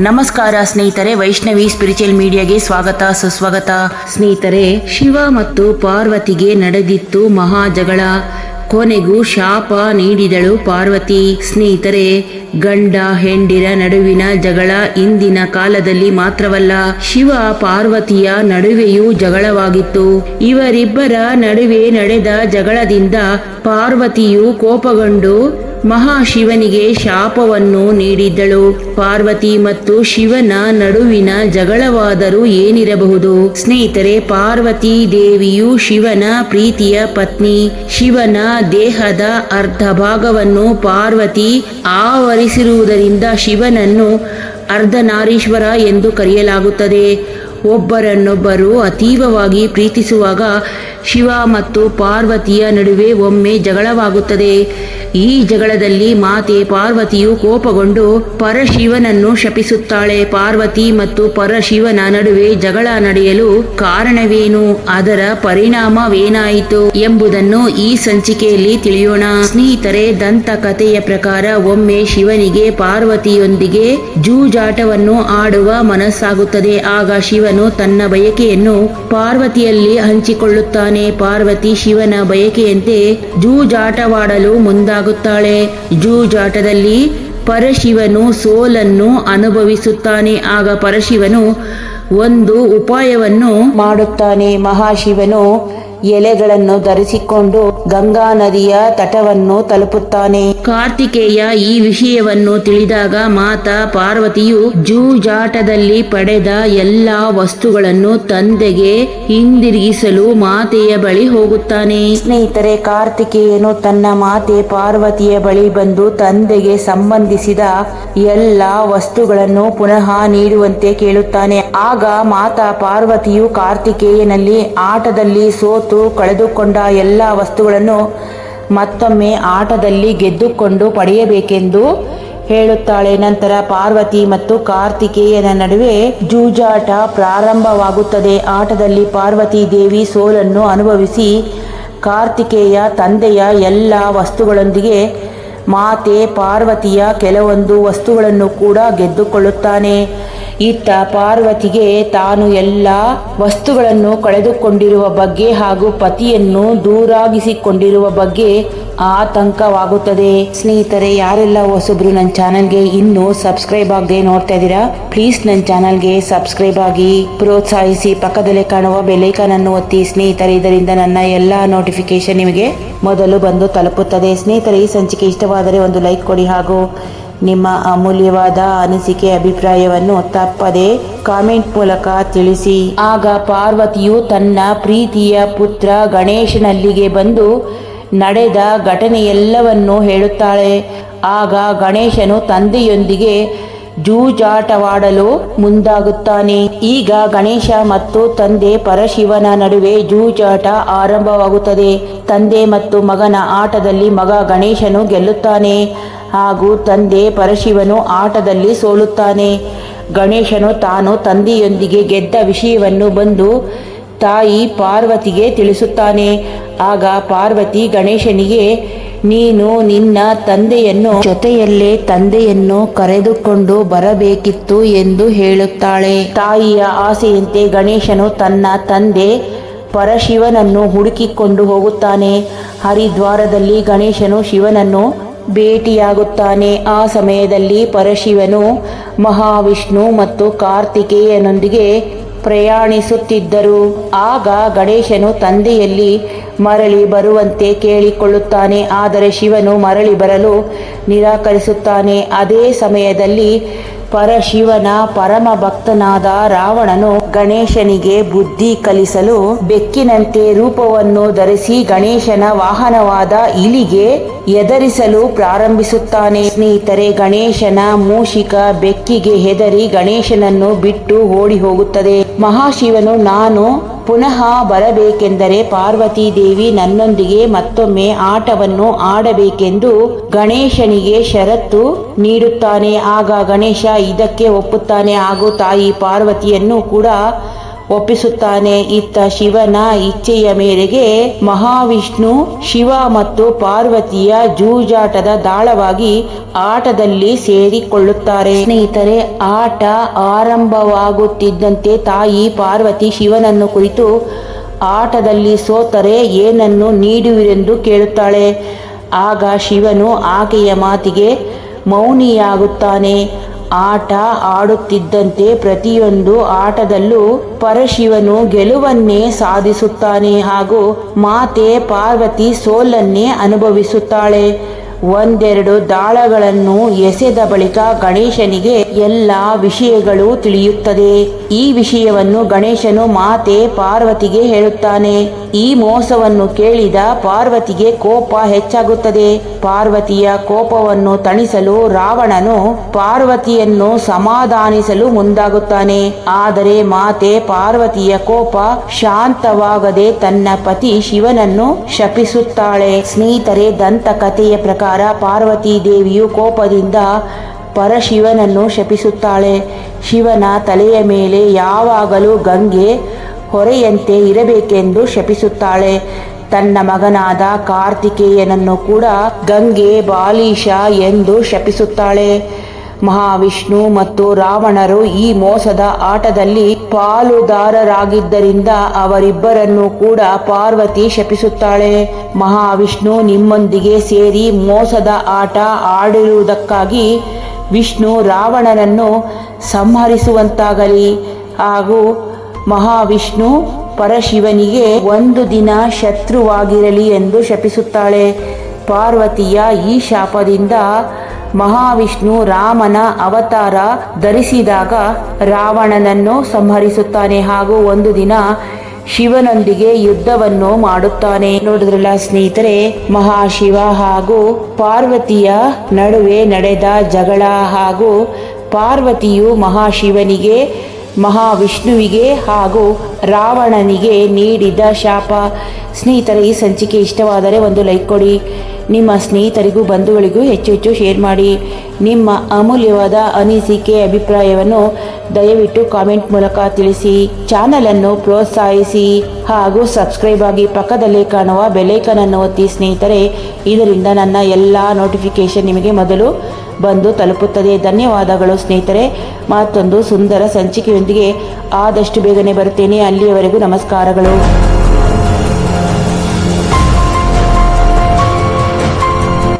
ನಮಸ್ಕಾರ ಸ್ನೇಹಿತರೆ, ವೈಷ್ಣವಿ ಸ್ಪಿರಿಚುವಲ್ ಮೀಡಿಯಾಗೆ ಸ್ವಾಗತ, ಸುಸ್ವಾಗತ. ಸ್ನೇಹಿತರೆ, ಶಿವ ಮತ್ತು ಪಾರ್ವತಿಗೆ ನಡೆದಿತ್ತು ಮಹಾ ಜಗಳ ಕೊನೆಗೂ ಶಾಪ ನೀಡಿದಳು ಪಾರ್ವತಿ. ಸ್ನೇಹಿತರೆ, ಗಂಡ, ಹೆಂಡಿರ ನಡುವಿನ ಜಗಳ ಇಂದಿನ ಕಾಲದಲ್ಲಿ ಮಾತ್ರವಲ್ಲ, ಶಿವ ಪಾರ್ವತಿಯ ನಡುವೆಯೂ ಜಗಳವಾಗಿತ್ತು. ಇವರಿಬ್ಬರ ನಡುವೆ ನಡೆದ ಜಗಳದಿಂದ ಪಾರ್ವತಿಯು ಕೋಪಗೊಂಡು ಮಹಾಶಿವನಿಗೆ ಶಾಪವನ್ನು ನೀಡಿದ್ದಳು. ಪಾರ್ವತಿ ಮತ್ತು ಶಿವನ ನಡುವಿನ ಜಗಳವಾದರೂ ಏನಿರಬಹುದು? ಸ್ನೇಹಿತರೆ, ಪಾರ್ವತಿ ದೇವಿಯು ಶಿವನ ಪ್ರೀತಿಯ ಪತ್ನಿ. ಶಿವನ ದೇಹದ ಅರ್ಧ ಭಾಗವನ್ನು ಪಾರ್ವತಿ ಆವರಿಸಿರುವುದರಿಂದ ಶಿವನನ್ನು ಅರ್ಧನಾರೀಶ್ವರ ಎಂದು ಕರೆಯಲಾಗುತ್ತದೆ. ಒಬ್ಬರನ್ನೊಬ್ಬರು ಅತೀವವಾಗಿ ಪ್ರೀತಿಸುವಾಗ ಶಿವ ಮತ್ತು ಪಾರ್ವತಿಯ ನಡುವೆ ಒಮ್ಮೆ ಜಗಳವಾಗುತ್ತದೆ. ಈ ಜಗಳದಲ್ಲಿ ಮಾತೆ ಪಾರ್ವತಿಯು ಕೋಪಗೊಂಡು ಪರಶಿವನನ್ನು ಶಪಿಸುತ್ತಾಳೆ. ಪಾರ್ವತಿ ಮತ್ತು ಪರಶಿವನ ನಡುವೆ ಜಗಳ ನಡೆಯಲು ಕಾರಣವೇನು? ಅದರ ಪರಿಣಾಮವೇನಾಯಿತು ಎಂಬುದನ್ನು ಈ ಸಂಚಿಕೆಯಲ್ಲಿ ತಿಳಿಯೋಣ. ಸ್ನೇಹಿತರೆ, ದಂತಕಥೆಯ ಪ್ರಕಾರ ಒಮ್ಮೆ ಶಿವನಿಗೆ ಪಾರ್ವತಿಯೊಂದಿಗೆ ಜೂಜಾಟವನ್ನು ಆಡುವ ಮನಸ್ಸಾಗುತ್ತದೆ. ಆಗ ಶಿವನು ತನ್ನ ಬಯಕೆಯನ್ನು ಪಾರ್ವತಿಯಲ್ಲಿ ಹಂಚಿಕೊಳ್ಳುತ್ತಾನೆ. ಪಾರ್ವತಿ ಶಿವನ ಬಯಕೆಯಂತೆ ಜೂಜಾಟವಾಡಲು ಮುಂದಾಗುತ್ತಾಳೆ ಜೂಜಾಟದಲ್ಲಿ ಪರಶಿವನು ಸೋಲನ್ನು ಅನುಭವಿಸುತ್ತಾನೆ. ಆಗ ಪರಶಿವನು ಒಂದು ಉಪಾಯವನ್ನು ಮಾಡುತ್ತಾನೆ. ಮಹಾಶಿವನು ಎಲೆಗಳನ್ನು ಧರಿಸಿಕೊಂಡು ಗಂಗಾ ನದಿಯ ತಟವನ್ನು ತಲುಪುತ್ತಾನೆ. ಕಾರ್ತಿಕೇಯ ಈ ವಿಷಯವನ್ನು ತಿಳಿದಾಗ ಮಾತ ಪಾರ್ವತಿಯು ಜೂಜಾಟದಲ್ಲಿ ಪಡೆದ ಎಲ್ಲಾ ವಸ್ತುಗಳನ್ನು ತಂದೆಗೆ ಹಿಂದಿರುಗಿಸಲು ಮಾತೆಯ ಬಳಿ ಹೋಗುತ್ತಾನೆ. ಸ್ನೇಹಿತರೆ ಕಾರ್ತಿಕೇಯನು ತನ್ನ ಮಾತೆ ಪಾರ್ವತಿಯ ಬಳಿ ಬಂದು ತಂದೆಗೆ ಸಂಬಂಧಿಸಿದ ಎಲ್ಲಾ ವಸ್ತುಗಳನ್ನು ಪುನಃ ನೀಡುವಂತೆ ಕೇಳುತ್ತಾನೆ. ಆಗ ಮಾತಾ ಪಾರ್ವತಿಯು ಕಾರ್ತಿಕೇಯನಲ್ಲಿ ಆಟದಲ್ಲಿ ಸೋತು ಕಳೆದುಕೊಂಡ ಎಲ್ಲ ವಸ್ತುಗಳನ್ನು ಮತ್ತೊಮ್ಮೆ ಆಟದಲ್ಲಿ ಗೆದ್ದುಕೊಂಡು ಪಡೆಯಬೇಕೆಂದು ಹೇಳುತ್ತಾಳೆ. ನಂತರ ಪಾರ್ವತಿ ಮತ್ತು ಕಾರ್ತಿಕೇಯನ ನಡುವೆ ಜೂಜಾಟ ಪ್ರಾರಂಭವಾಗುತ್ತದೆ. ಆಟದಲ್ಲಿ ಪಾರ್ವತಿ ದೇವಿ ಸೋಲನ್ನು ಅನುಭವಿಸಿ ಕಾರ್ತಿಕೇಯ ತಂದೆಯ ಎಲ್ಲ ವಸ್ತುಗಳೊಂದಿಗೆ ಮಾತೆ ಪಾರ್ವತಿಯ ಕೆಲವೊಂದು ವಸ್ತುಗಳನ್ನು ಕೂಡ ಗೆದ್ದುಕೊಳ್ಳುತ್ತಾನೆ. ಇತ್ತ ಪಾರ್ವತಿಗೆ ತಾನು ಎಲ್ಲ ವಸ್ತುಗಳನ್ನು ಕಳೆದುಕೊಂಡಿರುವ ಬಗ್ಗೆ ಹಾಗೂ ಪತಿಯನ್ನು ದೂರಾಗಿಸಿಕೊಂಡಿರುವ ಬಗ್ಗೆ ಆತಂಕವಾಗುತ್ತದೆ. ಸ್ನೇಹಿತರೆ, ಯಾರೆಲ್ಲ ಹೊಸಬ್ರು ನನ್ನ ಚಾನಲ್ಗೆ ಇನ್ನೂ ಸಬ್ಸ್ಕ್ರೈಬ್ ಆಗದೆ ನೋಡ್ತಾ ಇದ್ದೀರಾ, ಪ್ಲೀಸ್ ನನ್ನ ಚಾನಲ್ಗೆ ಸಬ್ಸ್ಕ್ರೈಬ್ ಆಗಿ. ಪ್ರೋತ್ಸಾಹಿಸಿ ಪಕ್ಕದಲ್ಲೇ ಕಾಣುವ ಬೆಲೈಕನ್ ಅನ್ನು ಒತ್ತಿ. ಸ್ನೇಹಿತರೆ, ಇದರಿಂದ ನನ್ನ ಎಲ್ಲ ನೋಟಿಫಿಕೇಶನ್ ನಿಮಗೆ ಮೊದಲು ಬಂದು ತಲುಪುತ್ತದೆ. ಸ್ನೇಹಿತರೆ, ಈ ಸಂಚಿಕೆ ಇಷ್ಟವಾದರೆ ಒಂದು ಲೈಕ್ ಕೊಡಿ ಹಾಗೂ ನಿಮ್ಮ ಅಮೂಲ್ಯವಾದ ಅನಿಸಿಕೆ ಅಭಿಪ್ರಾಯವನ್ನು ತಪ್ಪದೆ ಕಾಮೆಂಟ್ ಮೂಲಕ ತಿಳಿಸಿ. ಆಗ ಪಾರ್ವತಿಯು ತನ್ನ ಪ್ರೀತಿಯ ಪುತ್ರ ಗಣೇಶನಲ್ಲಿಗೆ ಬಂದು ನಡೆದ ಘಟನೆಯೆಲ್ಲವನ್ನು ಹೇಳುತ್ತಾಳೆ. ಆಗ ಗಣೇಶನು ತಂದೆಯೊಂದಿಗೆ ಜೂಜಾಟವಾಡಲು ಮುಂದಾಗುತ್ತಾನೆ. ಈಗ ಗಣೇಶ ಮತ್ತು ತಂದೆ ಪರಶಿವನ ನಡುವೆ ಜೂಜಾಟ ಆರಂಭವಾಗುತ್ತದೆ. ತಂದೆ ಮತ್ತು ಮಗನ ಆಟದಲ್ಲಿ ಮಗ ಗಣೇಶನು ಗೆಲ್ಲುತ್ತಾನೆ. ಹಾಗೂ ತಂದೆ ಪರಶಿವನು ಆಟದಲ್ಲಿ ಸೋಲುತ್ತಾನೆ. ಗಣೇಶನು ತಾನು ತಂದೆಯೊಂದಿಗೆ ಗೆದ್ದ ವಿಷಯವನ್ನು ಬಂದು ತಾಯಿ ಪಾರ್ವತಿಗೆ ತಿಳಿಸುತ್ತಾನೆ. ಆಗ ಪಾರ್ವತಿ ಗಣೇಶನಿಗೆ, ನೀನು ನಿನ್ನ ತಂದೆಯನ್ನು ಜೊತೆಯಲ್ಲೇ ತಂದೆಯನ್ನು ಕರೆದುಕೊಂಡು ಬರಬೇಕಿತ್ತು ಎಂದು ಹೇಳುತ್ತಾಳೆ. ತಾಯಿಯ ಆಸೆಯಂತೆ ಗಣೇಶನು ತನ್ನ ತಂದೆ ಪರಶಿವನನ್ನು ಹುಡುಕಿಕೊಂಡು ಹೋಗುತ್ತಾನೆ. ಹರಿದ್ವಾರದಲ್ಲಿ ಗಣೇಶನು ಶಿವನನ್ನು ಭೇಟಿಯಾಗುತ್ತಾನೆ. ಆ ಸಮಯದಲ್ಲಿ ಪರಶಿವನು, ಮಹಾವಿಷ್ಣು ಮತ್ತು ಕಾರ್ತಿಕೇಯನೊಂದಿಗೆ ಪ್ರಯಾಣಿಸುತ್ತಿದ್ದರು. ಆಗ ಗಣೇಶನು ತಂದೆಯಲ್ಲಿ ಮರಳಿ ಬರುವಂತೆ ಕೇಳಿಕೊಳ್ಳುತ್ತಾನೆ. ಆದರೆ ಶಿವನು ಮರಳಿ ಬರಲು ನಿರಾಕರಿಸುತ್ತಾನೆ. ಅದೇ ಸಮಯದಲ್ಲಿ ಪರಶಿವನ ಪರಮ ಭಕ್ತನಾದ ರಾವಣನು ಗಣೇಶನಿಗೆ ಬುದ್ಧಿ ಕಲಿಸಲು ಬೆಕ್ಕಿನಂತೆ ರೂಪವನ್ನು ಧರಿಸಿ ಗಣೇಶನ ವಾಹನವಾದ ಇಲಿಗೆ ಎದರಿಸಲು ಪ್ರಾರಂಭಿಸುತ್ತಾನೆ. ಸ್ನೇಹಿತರೆ, ಗಣೇಶನ ಮೂಷಿಕ ಬೆಕ್ಕಿಗೆ ಹೆದರಿ ಗಣೇಶನನ್ನು ಬಿಟ್ಟು ಓಡಿ ಹೋಗುತ್ತದೆ. ಮಹಾಶಿವನು, ನಾನು ಪುನಃ ಬರಬೇಕೆಂದರೆ ಪಾರ್ವತಿ ದೇವಿ ನನ್ನೊಂದಿಗೆ ಮತ್ತೊಮ್ಮೆ ಆಟವನ್ನು ಆಡಬೇಕೆಂದು ಗಣೇಶನಿಗೆ ಷರತ್ತು ನೀಡುತ್ತಾನೆ. ಆಗ ಗಣೇಶ ಇದಕ್ಕೆ ಒಪ್ಪುತ್ತಾನೆ. ಹಾಗೂ ತಾಯಿ ಪಾರ್ವತಿಯನ್ನು ಕೂಡ ಒಪ್ಪಿಸುತ್ತಾನೆ. ಇತ್ತ ಶಿವನ ಇಚ್ಛೆಯ ಮೇರೆಗೆ ಮಹಾವಿಷ್ಣು, ಶಿವ ಮತ್ತು ಪಾರ್ವತಿಯ ಜೂಜಾಟದ ದಾಳವಾಗಿ ಆಟದಲ್ಲಿ ಸೇರಿಕೊಳ್ಳುತ್ತಾರೆ. ಸ್ನೇಹಿತರೆ, ಆಟ ಆರಂಭವಾಗುತ್ತಿದ್ದಂತೆ ತಾಯಿ ಪಾರ್ವತಿ ಶಿವನನ್ನು ಕುರಿತು ಆಟದಲ್ಲಿ ಸೋತರೆ ಏನನ್ನು ನೀಡುವಿರೆಂದು ಕೇಳುತ್ತಾಳೆ. ಆಗ ಶಿವನು ಆಕೆಯ ಮಾತಿಗೆ ಮೌನಿಯಾಗುತ್ತಾನೆ. ಆಟ ಆಡುತ್ತಿದ್ದಂತೆ ಪ್ರತಿಯೊಂದು ಆಟದಲ್ಲೂ ಪರಶಿವನು ಗೆಲುವನ್ನೇ ಸಾಧಿಸುತ್ತಾನೆ ಹಾಗೂ ಮಾತೆ ಪಾರ್ವತಿ ಸೋಲನ್ನೇ ಅನುಭವಿಸುತ್ತಾಳೆ. ಒಂದೆರಡು ದಾಳಗಳನ್ನು ಎಸೆದ ಬಳಿಕ ಗಣೇಶನಿಗೆ ಎಲ್ಲ ವಿಷಯಗಳು ತಿಳಿಯುತ್ತದೆ. ಈ ವಿಷಯವನ್ನು ಗಣೇಶನು ಮಾತೆ ಪಾರ್ವತಿಗೆ ಹೇಳುತ್ತಾನೆ. ಈ ಮೋಸವನ್ನು ಕೇಳಿದ ಪಾರ್ವತಿಗೆ ಕೋಪ ಹೆಚ್ಚಾಗುತ್ತದೆ. ಪಾರ್ವತಿಯ ಕೋಪವನ್ನು ತಣಿಸಲು ರಾವಣನು ಪಾರ್ವತಿಯನ್ನು ಸಮಾಧಾನಿಸಲು ಮುಂದಾಗುತ್ತಾನೆ. ಆದರೆ ಮಾತೆ ಪಾರ್ವತಿಯ ಕೋಪ ಶಾಂತವಾಗದೆ ತನ್ನ ಪತಿ ಶಿವನನ್ನು ಶಪಿಸುತ್ತಾಳೆ. ಸ್ನೇಹಿತರೆ, ದಂತಕಥೆಯ ಪ್ರಕಾರ ಪಾರ್ವತಿ ದೇವಿಯು ಕೋಪದಿಂದ ಪರಶಿವನನ್ನು ಶಪಿಸುತ್ತಾಳೆ. ಶಿವನ ತಲೆಯ ಮೇಲೆ ಯಾವಾಗಲೂ ಗಂಗೆ ಹೊರೆಯಂತೆ ಇರಬೇಕೆಂದು ಶಪಿಸುತ್ತಾಳೆ. ತನ್ನ ಮಗನಾದ ಕಾರ್ತಿಕೇಯನನ್ನು ಕೂಡ ಗಂಗೆ ಬಾಲೀಶ ಎಂದು ಶಪಿಸುತ್ತಾಳೆ. ಮಹಾವಿಷ್ಣು ಮತ್ತು ರಾವಣರು ಈ ಮೋಸದ ಆಟದಲ್ಲಿ ಪಾಲುದಾರರಾಗಿದ್ದರಿಂದ ಅವರಿಬ್ಬರನ್ನು ಕೂಡ ಪಾರ್ವತಿ ಶಪಿಸುತ್ತಾಳೆ. ಮಹಾವಿಷ್ಣು ನಿಮ್ಮೊಂದಿಗೆ ಸೇರಿ ಮೋಸದ ಆಟ ಆಡಿರುವುದಕ್ಕಾಗಿ ವಿಷ್ಣು ರಾವಣನನ್ನು ಸಂಹರಿಸುವಂತಾಗಲಿ. ಹಾಗೂ ಮಹಾವಿಷ್ಣು ಪರಶಿವನಿಗೆ ಒಂದು ದಿನ ಶತ್ರುವಾಗಿರಲಿ ಎಂದು ಶಪಿಸುತ್ತಾಳೆ. ಪಾರ್ವತಿಯ ಈ ಶಾಪದಿಂದ ಮಹಾವಿಷ್ಣು ರಾಮನ ಅವತಾರ ಧರಿಸಿದಾಗ ರಾವಣನನ್ನು ಸಂಹರಿಸುತ್ತಾನೆ ಹಾಗೂ ಒಂದು ದಿನ ಶಿವನೊಂದಿಗೆ ಯುದ್ಧವನ್ನು ಮಾಡುತ್ತಾನೆ. ನೋಡಿದ್ರಲ್ಲ ಸ್ನೇಹಿತರೆ, ಮಹಾಶಿವ ಹಾಗೂ ಪಾರ್ವತಿಯ ನಡುವೆ ನಡೆದ ಜಗಳ ಹಾಗೂ ಪಾರ್ವತಿಯು ಮಹಾಶಿವನಿಗೆ, ಮಹಾವಿಷ್ಣುವಿಗೆ ಹಾಗೂ ರಾವಣನಿಗೆ ನೀಡಿದ ಶಾಪ. ಸ್ನೇಹಿತರೆ, ಈ ಸಂಚಿಕೆ ಇಷ್ಟವಾದರೆ ಒಂದು ಲೈಕ್ ಕೊಡಿ. ನಿಮ್ಮ ಸ್ನೇಹಿತರಿಗೂ, ಬಂಧುಗಳಿಗೂ ಹೆಚ್ಚು ಹೆಚ್ಚು ಶೇರ್ ಮಾಡಿ. ನಿಮ್ಮ ಅಮೂಲ್ಯವಾದ ಅನಿಸಿಕೆ ಅಭಿಪ್ರಾಯವನ್ನು ದಯವಿಟ್ಟು ಕಾಮೆಂಟ್ ಮೂಲಕ ತಿಳಿಸಿ. ಚಾನಲನ್ನು ಪ್ರೋತ್ಸಾಹಿಸಿ ಹಾಗೂ ಸಬ್ಸ್ಕ್ರೈಬ್ ಆಗಿ ಪಕ್ಕದಲ್ಲೇ ಕಾಣುವ ಬೆಲೈಕನನ್ನು ಒತ್ತಿ ಸ್ನೇಹಿತರೆ. ಇದರಿಂದ ನನ್ನ ಎಲ್ಲ ನೋಟಿಫಿಕೇಶನ್ ನಿಮಗೆ ಮೊದಲು ಬಂದು ತಲುಪುತ್ತದೆ. ಧನ್ಯವಾದಗಳು ಸ್ನೇಹಿತರೆ. ಮತ್ತೊಂದು ಸುಂದರ ಸಂಚಿಕೆಯೊಂದಿಗೆ ಆದಷ್ಟು ಬೇಗನೆ ಬರುತ್ತೇನೆ. ಅಲ್ಲಿಯವರೆಗೂ ನಮಸ್ಕಾರಗಳು.